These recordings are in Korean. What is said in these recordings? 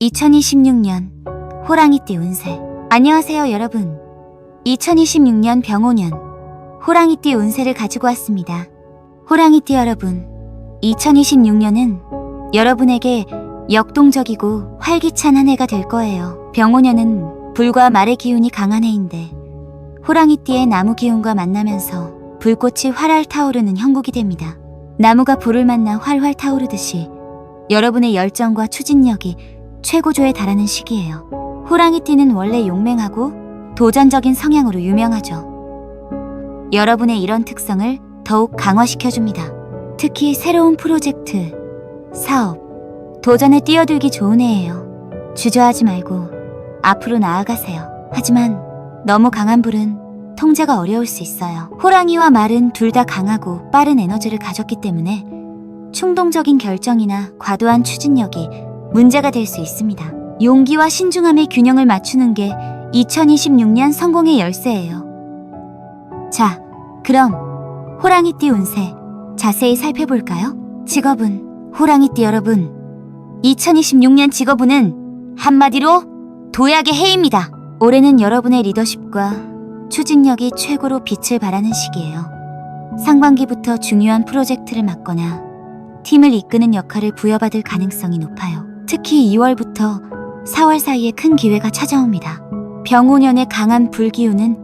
2026년 호랑이띠 운세. 안녕하세요 여러분. 2026년 병오년 호랑이띠 운세를 가지고 왔습니다. 호랑이띠 여러분 2026년은 여러분에게 역동적이고 활기찬 한 해가 될 거예요. 병오년은 불과 말의 기운이 강한 해인데 호랑이띠의 나무 기운과 만나면서 불꽃이 활활 타오르는 형국이 됩니다. 나무가 불을 만나 활활 타오르듯이 여러분의 열정과 추진력이 최고조에 달하는 시기예요. 호랑이띠는 원래 용맹하고 도전적인 성향으로 유명하죠. 여러분의 이런 특성을 더욱 강화시켜줍니다. 특히 새로운 프로젝트, 사업, 도전에 뛰어들기 좋은 해예요. 주저하지 말고 앞으로 나아가세요. 하지만 너무 강한 불은 통제가 어려울 수 있어요. 호랑이와 말은 둘 다 강하고 빠른 에너지를 가졌기 때문에 충동적인 결정이나 과도한 추진력이 문제가 될 수 있습니다. 용기와 신중함의 균형을 맞추는 게 2026년 성공의 열쇠예요. 자, 그럼 호랑이띠 운세 자세히 살펴볼까요? 직업은 호랑이띠 여러분 2026년 직업운은 한마디로 도약의 해입니다. 올해는 여러분의 리더십과 추진력이 최고로 빛을 발하는 시기예요. 상반기부터 중요한 프로젝트를 맡거나 팀을 이끄는 역할을 부여받을 가능성이 높아요. 특히 2월부터 4월 사이에 큰 기회가 찾아옵니다. 병오년의 강한 불기운은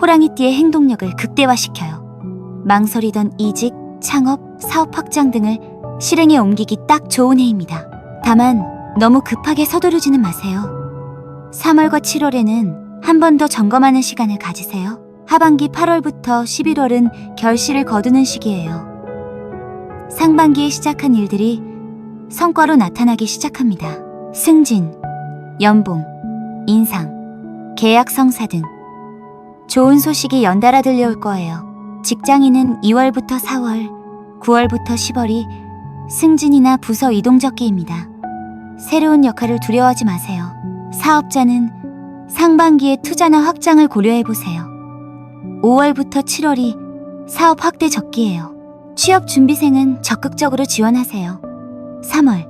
호랑이띠의 행동력을 극대화시켜요. 망설이던 이직, 창업, 사업 확장 등을 실행에 옮기기 딱 좋은 해입니다. 다만 너무 급하게 서두르지는 마세요. 3월과 7월에는 한 번 더 점검하는 시간을 가지세요. 하반기 8월부터 11월은 결실을 거두는 시기예요. 상반기에 시작한 일들이 성과로 나타나기 시작합니다. 승진, 연봉, 인상, 계약 성사 등 좋은 소식이 연달아 들려올 거예요. 직장인은 2월부터 4월, 9월부터 10월이 승진이나 부서 이동 적기입니다. 새로운 역할을 두려워하지 마세요. 사업자는 상반기에 투자나 확장을 고려해 보세요. 5월부터 7월이 사업 확대 적기예요. 취업 준비생은 적극적으로 지원하세요. 3월,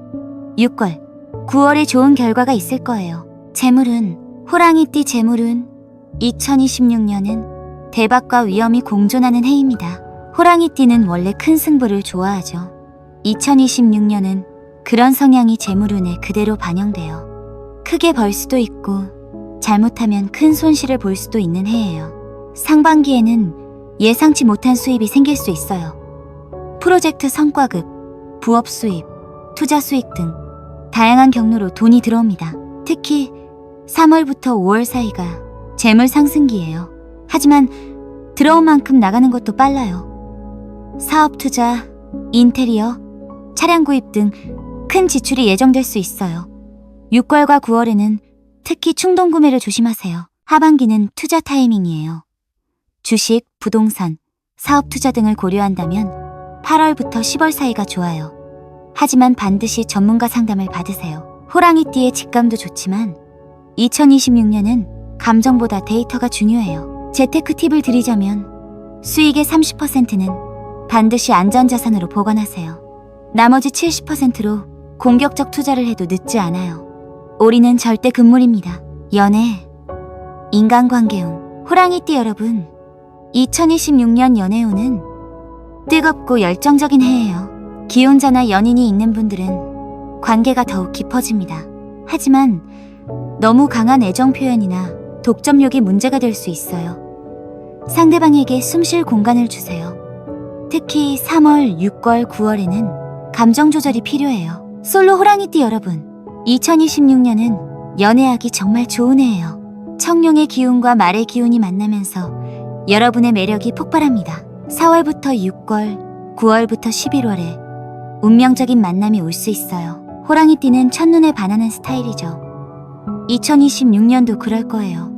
6월, 9월에 좋은 결과가 있을 거예요. 재물은 호랑이띠 재물은 2026년은 대박과 위험이 공존하는 해입니다. 호랑이띠는 원래 큰 승부를 좋아하죠. 2026년은 그런 성향이 재물운에 그대로 반영돼요. 크게 벌 수도 있고 잘못하면 큰 손실을 볼 수도 있는 해예요. 상반기에는 예상치 못한 수입이 생길 수 있어요. 프로젝트 성과급, 부업 수입, 투자 수익 등 다양한 경로로 돈이 들어옵니다. 특히 3월부터 5월 사이가 재물 상승기예요. 하지만 들어온 만큼 나가는 것도 빨라요. 사업 투자, 인테리어, 차량 구입 등 큰 지출이 예정될 수 있어요. 6월과 9월에는 특히 충동 구매를 조심하세요. 하반기는 투자 타이밍이에요. 주식, 부동산, 사업 투자 등을 고려한다면 8월부터 10월 사이가 좋아요. 하지만 반드시 전문가 상담을 받으세요. 호랑이띠의 직감도 좋지만 2026년은 감정보다 데이터가 중요해요. 재테크 팁을 드리자면 수익의 30%는 반드시 안전자산으로 보관하세요. 나머지 70%로 공격적 투자를 해도 늦지 않아요. 올해는 절대 금물입니다. 연애, 인간관계운, 호랑이띠 여러분, 2026년 연애운은 뜨겁고 열정적인 해예요. 기혼자나 연인이 있는 분들은 관계가 더욱 깊어집니다. 하지만 너무 강한 애정 표현이나 독점욕이 문제가 될 수 있어요. 상대방에게 숨쉴 공간을 주세요. 특히 3월, 6월, 9월에는 감정 조절이 필요해요. 솔로 호랑이띠 여러분, 2026년은 연애하기 정말 좋은 해예요. 청룡의 기운과 말의 기운이 만나면서 여러분의 매력이 폭발합니다. 4월부터 6월, 9월부터 11월에 운명적인 만남이 올 수 있어요. 호랑이띠는 첫눈에 반하는 스타일이죠. 2026년도 그럴 거예요.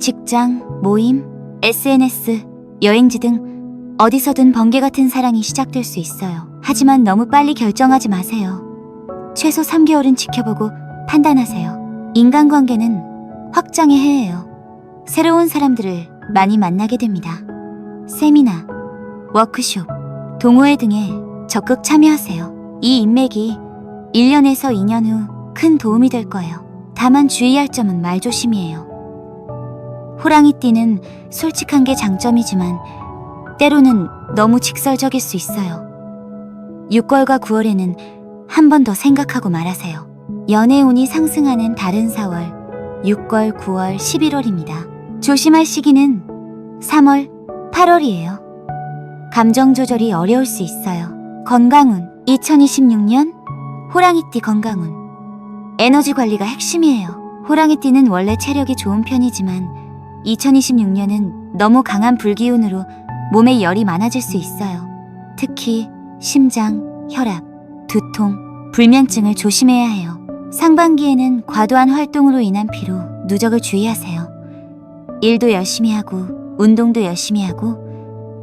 직장, 모임, SNS, 여행지 등 어디서든 번개 같은 사랑이 시작될 수 있어요. 하지만 너무 빨리 결정하지 마세요. 최소 3개월은 지켜보고 판단하세요. 인간관계는 확장의 해예요. 새로운 사람들을 많이 만나게 됩니다. 세미나, 워크숍, 동호회 등에 적극 참여하세요. 이 인맥이 1년에서 2년 후 큰 도움이 될 거예요. 다만 주의할 점은 말조심이에요. 호랑이띠는 솔직한 게 장점이지만 때로는 너무 직설적일 수 있어요. 6월과 9월에는 한 번 더 생각하고 말하세요. 연애 운이 상승하는 다른 4월, 6월, 9월, 11월입니다. 조심할 시기는 3월, 8월이에요. 감정 조절이 어려울 수 있어요. 건강운 2026년 호랑이띠 건강운 에너지 관리가 핵심이에요. 호랑이띠는 원래 체력이 좋은 편이지만 2026년은 너무 강한 불기운으로 몸에 열이 많아질 수 있어요. 특히 심장, 혈압, 두통, 불면증을 조심해야 해요. 상반기에는 과도한 활동으로 인한 피로, 누적을 주의하세요. 일도 열심히 하고, 운동도 열심히 하고,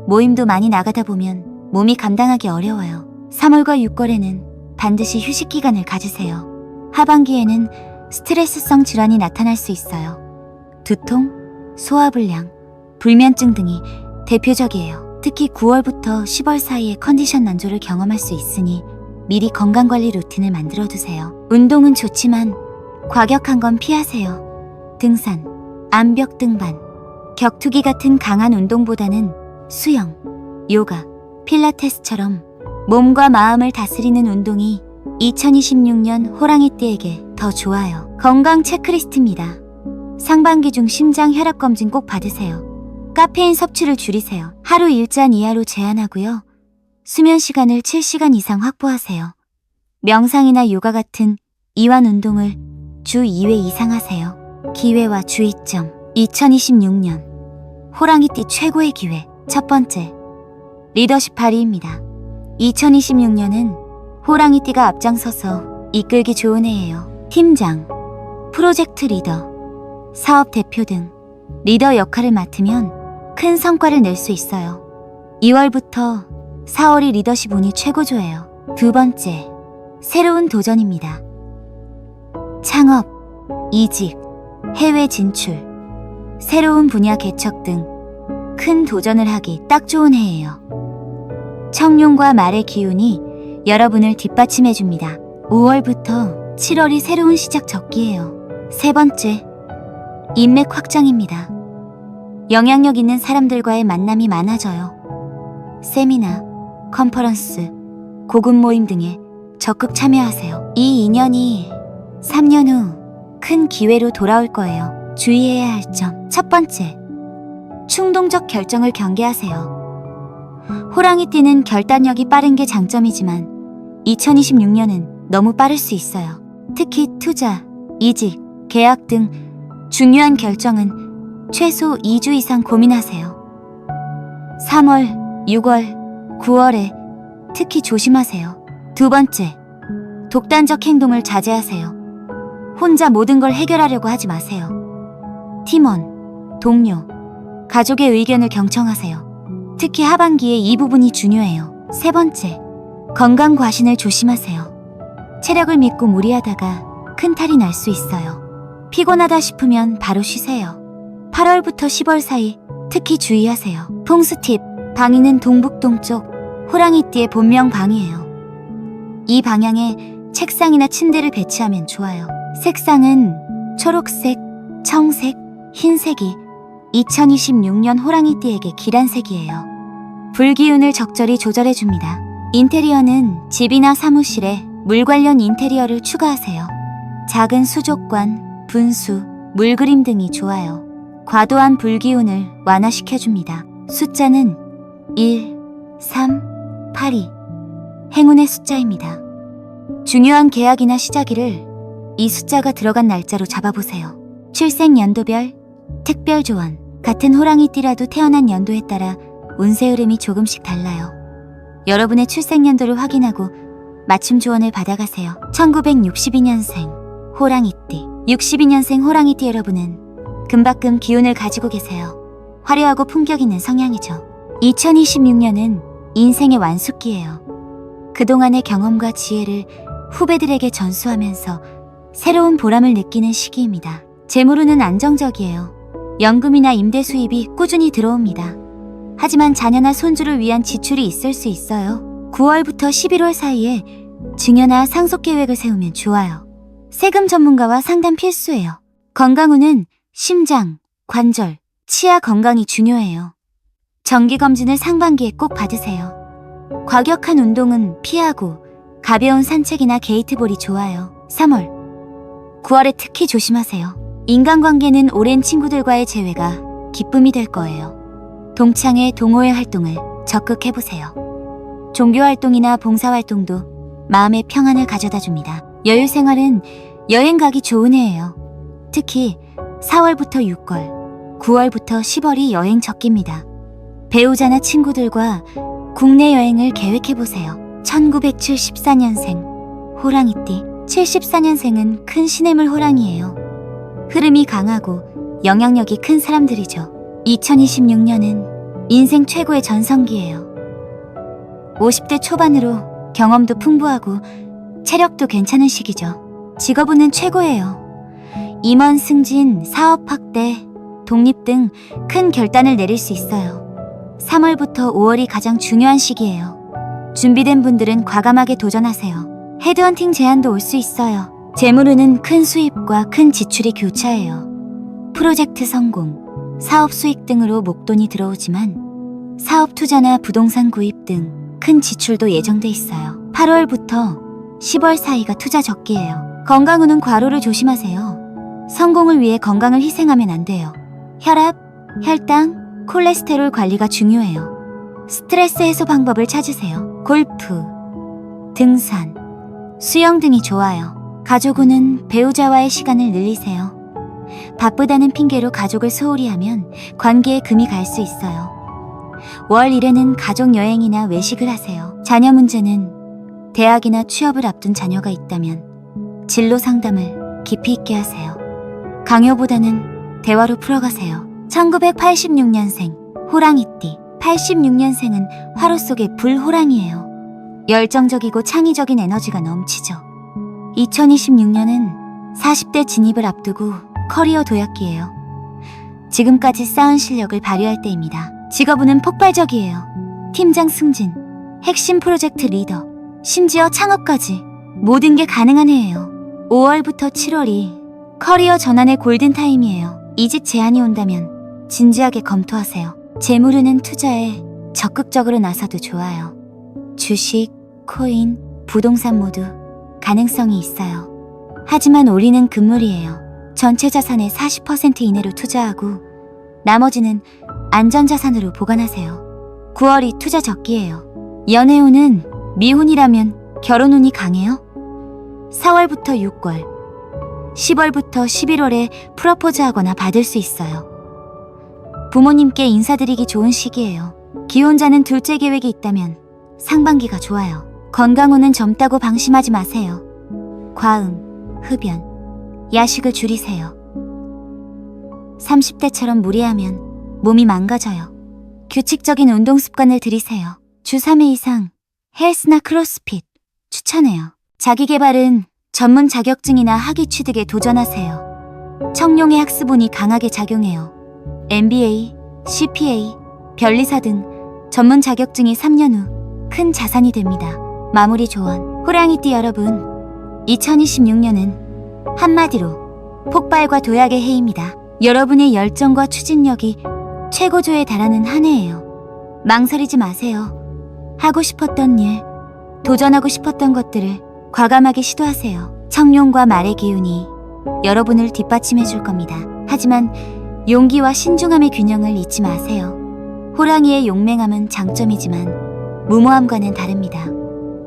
모임도 많이 나가다 보면 몸이 감당하기 어려워요. 3월과 6월에는 반드시 휴식 기간을 가지세요. 하반기에는 스트레스성 질환이 나타날 수 있어요. 두통, 소화불량, 불면증 등이 대표적이에요. 특히 9월부터 10월 사이에 컨디션 난조를 경험할 수 있으니 미리 건강관리 루틴을 만들어 두세요. 운동은 좋지만 과격한 건 피하세요. 등산, 암벽 등반, 격투기 같은 강한 운동보다는 수영, 요가, 필라테스처럼 몸과 마음을 다스리는 운동이 2026년 호랑이띠에게 더 좋아요. 건강 체크리스트입니다. 상반기 중 심장 혈압 검진 꼭 받으세요. 카페인 섭취를 줄이세요. 하루 일잔 이하로 제한하고요. 수면 시간을 7시간 이상 확보하세요. 명상이나 요가 같은 이완 운동을 주 2회 이상 하세요. 기회와 주의점 2026년 호랑이띠 최고의 기회 첫 번째 리더십 발휘입니다. 2026년은 호랑이띠가 앞장서서 이끌기 좋은 해예요. 팀장, 프로젝트 리더, 사업 대표 등 리더 역할을 맡으면 큰 성과를 낼 수 있어요. 2월부터 4월이 리더십 운이 최고조예요. 두 번째, 새로운 도전입니다. 창업, 이직, 해외 진출, 새로운 분야 개척 등 큰 도전을 하기 딱 좋은 해예요. 청룡과 말의 기운이 여러분을 뒷받침해 줍니다. 5월부터 7월이 새로운 시작 적기예요. 세 번째, 인맥 확장입니다. 영향력 있는 사람들과의 만남이 많아져요. 세미나, 컨퍼런스, 고급 모임 등에 적극 참여하세요. 이 인연이 3년 후 큰 기회로 돌아올 거예요. 주의해야 할 점. 첫 번째, 충동적 결정을 경계하세요. 호랑이띠는 결단력이 빠른 게 장점이지만 2026년은 너무 빠를 수 있어요. 특히 투자, 이직, 계약 등 중요한 결정은 최소 2주 이상 고민하세요. 3월, 6월, 9월에 특히 조심하세요. 두 번째, 독단적 행동을 자제하세요. 혼자 모든 걸 해결하려고 하지 마세요. 팀원, 동료, 가족의 의견을 경청하세요. 특히 하반기에 이 부분이 중요해요. 세 번째, 건강 과신을 조심하세요. 체력을 믿고 무리하다가 큰 탈이 날 수 있어요. 피곤하다 싶으면 바로 쉬세요. 8월부터 10월 사이 특히 주의하세요. 풍수 팁, 방위는 동북동쪽 호랑이띠의 본명 방이에요. 이 방향에 책상이나 침대를 배치하면 좋아요. 색상은 초록색, 청색, 흰색이 2026년 호랑이띠에게 기란색이에요. 불기운을 적절히 조절해 줍니다. 인테리어는 집이나 사무실에 물 관련 인테리어를 추가하세요. 작은 수족관, 분수, 물그림 등이 좋아요. 과도한 불기운을 완화시켜 줍니다. 숫자는 1, 3, 8이 행운의 숫자입니다. 중요한 계약이나 시작일을 이 숫자가 들어간 날짜로 잡아보세요. 출생 연도별, 특별 조언, 같은 호랑이띠라도 태어난 연도에 따라 운세 흐름이 조금씩 달라요. 여러분의 출생 연도를 확인하고 맞춤 조언을 받아가세요. 1962년생 호랑이띠 62년생 호랑이띠 여러분은 금박금 기운을 가지고 계세요. 화려하고 품격 있는 성향이죠. 2026년은 인생의 완숙기예요. 그동안의 경험과 지혜를 후배들에게 전수하면서 새로운 보람을 느끼는 시기입니다. 재물운은 안정적이에요. 연금이나 임대 수입이 꾸준히 들어옵니다. 하지만 자녀나 손주를 위한 지출이 있을 수 있어요. 9월부터 11월 사이에 증여나 상속 계획을 세우면 좋아요. 세금 전문가와 상담 필수예요. 건강운은 심장, 관절, 치아 건강이 중요해요. 정기검진을 상반기에 꼭 받으세요. 과격한 운동은 피하고 가벼운 산책이나 게이트볼이 좋아요. 3월. 9월에 특히 조심하세요. 인간관계는 오랜 친구들과의 재회가 기쁨이 될 거예요. 동창회 동호회 활동을 적극 해보세요. 종교 활동이나 봉사 활동도 마음의 평안을 가져다 줍니다. 여유 생활은 여행 가기 좋은 해예요. 특히 4월부터 6월, 9월부터 10월이 여행 적기입니다. 배우자나 친구들과 국내 여행을 계획해 보세요. 1974년생 호랑이띠 74년생은 큰 시냇물 호랑이에요. 흐름이 강하고 영향력이 큰 사람들이죠. 2026년은 인생 최고의 전성기예요. 50대 초반으로 경험도 풍부하고 체력도 괜찮은 시기죠. 직업운은 최고예요. 임원 승진, 사업 확대, 독립 등 큰 결단을 내릴 수 있어요. 3월부터 5월이 가장 중요한 시기예요. 준비된 분들은 과감하게 도전하세요. 헤드헌팅 제안도 올 수 있어요. 재물운은 큰 수입과 큰 지출이 교차해요. 프로젝트 성공, 사업 수익 등으로 목돈이 들어오지만 사업 투자나 부동산 구입 등 큰 지출도 예정돼 있어요. 8월부터 10월 사이가 투자 적기예요. 건강운은 과로를 조심하세요. 성공을 위해 건강을 희생하면 안 돼요. 혈압, 혈당, 콜레스테롤 관리가 중요해요. 스트레스 해소 방법을 찾으세요. 골프, 등산, 수영 등이 좋아요. 가족운은 배우자와의 시간을 늘리세요. 바쁘다는 핑계로 가족을 소홀히 하면 관계에 금이 갈 수 있어요. 월 1회는 가족 여행이나 외식을 하세요. 자녀 문제는 대학이나 취업을 앞둔 자녀가 있다면 진로 상담을 깊이 있게 하세요. 강요보다는 대화로 풀어가세요. 1986년생 호랑이띠 86년생은 화로 속의 불호랑이에요. 열정적이고 창의적인 에너지가 넘치죠. 2026년은 40대 진입을 앞두고 커리어 도약기예요. 지금까지 쌓은 실력을 발휘할 때입니다. 직업운은 폭발적이에요. 팀장 승진, 핵심 프로젝트 리더, 심지어 창업까지 모든 게 가능한 해예요. 5월부터 7월이 커리어 전환의 골든타임이에요. 이직 제안이 온다면 진지하게 검토하세요. 재물운은 투자에 적극적으로 나서도 좋아요. 주식, 코인, 부동산 모두 가능성이 있어요. 하지만 올리는 금물이에요. 전체 자산의 40% 이내로 투자하고 나머지는 안전자산으로 보관하세요. 9월이 투자 적기예요. 연애운은 미혼이라면 결혼운이 강해요. 4월부터 6월, 10월부터 11월에 프러포즈하거나 받을 수 있어요. 부모님께 인사드리기 좋은 시기예요. 기혼자는 둘째 계획이 있다면 상반기가 좋아요. 건강운은 젊다고 방심하지 마세요. 과음, 흡연, 야식을 줄이세요. 30대처럼 무리하면 몸이 망가져요. 규칙적인 운동 습관을 들이세요. 주 3회 이상 헬스나 크로스핏 추천해요. 자기 개발은 전문 자격증이나 학위 취득에 도전하세요. 청룡의 학습운이 강하게 작용해요. MBA, CPA, 변리사 등 전문 자격증이 3년 후 큰 자산이 됩니다. 마무리 조언. 호랑이띠 여러분, 2026년은 한마디로 폭발과 도약의 해입니다. 여러분의 열정과 추진력이 최고조에 달하는 한 해예요. 망설이지 마세요. 하고 싶었던 일, 도전하고 싶었던 것들을 과감하게 시도하세요. 청룡과 말의 기운이 여러분을 뒷받침해 줄 겁니다. 하지만 용기와 신중함의 균형을 잊지 마세요. 호랑이의 용맹함은 장점이지만 무모함과는 다릅니다.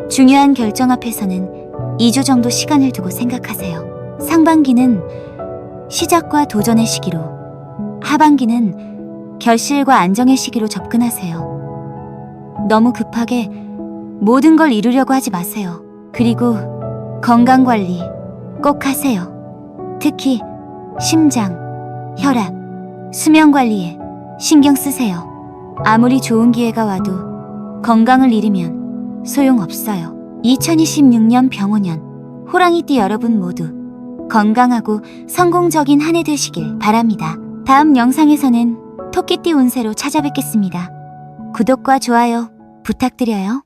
중요한 결정 앞에서는 2주 정도 시간을 두고 생각하세요. 상반기는 시작과 도전의 시기로, 하반기는 결실과 안정의 시기로 접근하세요. 너무 급하게 모든 걸 이루려고 하지 마세요. 그리고 건강 관리 꼭 하세요. 특히 심장, 혈압, 수면 관리에 신경 쓰세요. 아무리 좋은 기회가 와도 건강을 잃으면 소용없어요. 2026년 병호년 호랑이띠 여러분 모두 건강하고 성공적인 한 해 되시길 바랍니다. 다음 영상에서는 토끼띠 운세로 찾아뵙겠습니다. 구독과 좋아요 부탁드려요.